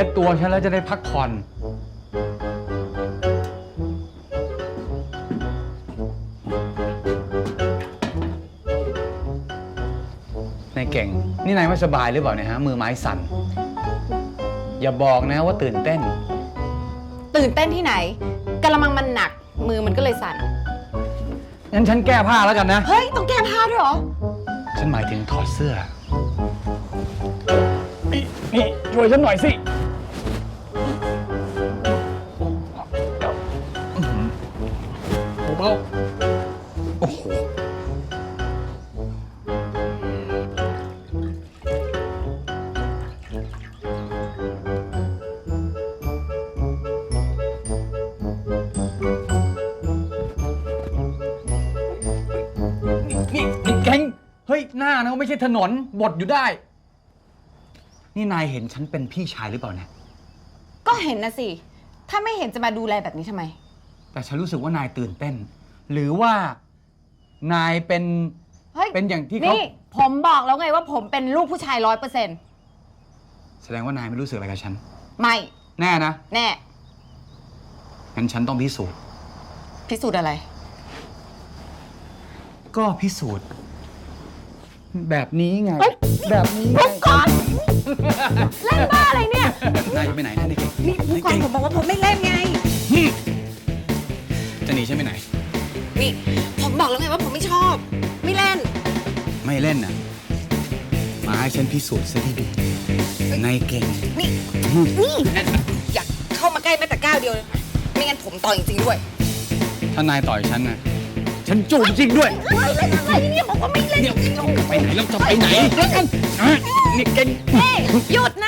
ช็ดตัวฉันแล้วจะได้พักผ่อน นายเก่ง นี่นายไม่สบายหรือเปล่าเนี่ยฮะ มือไม้สั่น อย่าบอกนะว่าตื่นเต้น ตื่นเต้นที่ไหนกระมังมันหนัก มือมันก็เลยสั่น งั้นฉันแก้ผ้าแล้วกันนะ เฮ้ย ต้องแก้ผ้าด้วยเหรอ ฉันหมายถึงถอดเสื้อ นี่นี่ช่วยฉันหน่อยสิ โอ้โหนี่นี่แกงเฮ้ย หน้านะไม่ใช่ถนนบดอยู่ได้ นี่นายเห็นฉันเป็นพี่ชายหรือเปล่าเนี่ย ก็เห็นนะสิ ถ้าไม่เห็นจะมาดูแลแบบนี้ทำไม แต่ฉันรู้สึกว่านายตื่นเต้น หรือว่า นายเป็นเฮ้ยเป็นอย่างที่เขานี่ผมบอกแล้วไงว่าผมเป็นลูกผู้ชายร้อยเปอร์เซ็นต์แสดงว่านายไม่รู้สึกอะไรกับฉัน ไม่แน่นะแน่งั้นฉันต้องพิสูจน์ พิสูจน์อะไร ก็พิสูจน์ แบบนี้ไง เฮ้ย แบบนี้ไง ผู้กองเล่นบ้าอะไรเนี่ย นายจะไปไหนนะนายเก่งนี่ผู้กองผมบอกว่าผมไม่เล่นไง จะหนีฉันไปไหน นี่ผม บอกแล้วไงว่าผมไม่ชอบ ไม่เล่น ไม่เล่นน่ะ มาให้ฉันพิสูจน์ซะที่ดีนายเก่ง นี่ นี่ อยากเข้ามาใกล้แม้แต่ก้าวเดียวเลยไม่งั้นผมต่อยจริงๆด้วย ถ้านายต่อยฉันนะฉันจูบจริงด้วยไม่เล่นอะไรเนี่ยบอกว่าไม่เล่นเดี๋ยวไปไหนแล้วจะไปไหนอะนี่เก่งเฮ้ยหยุดนะ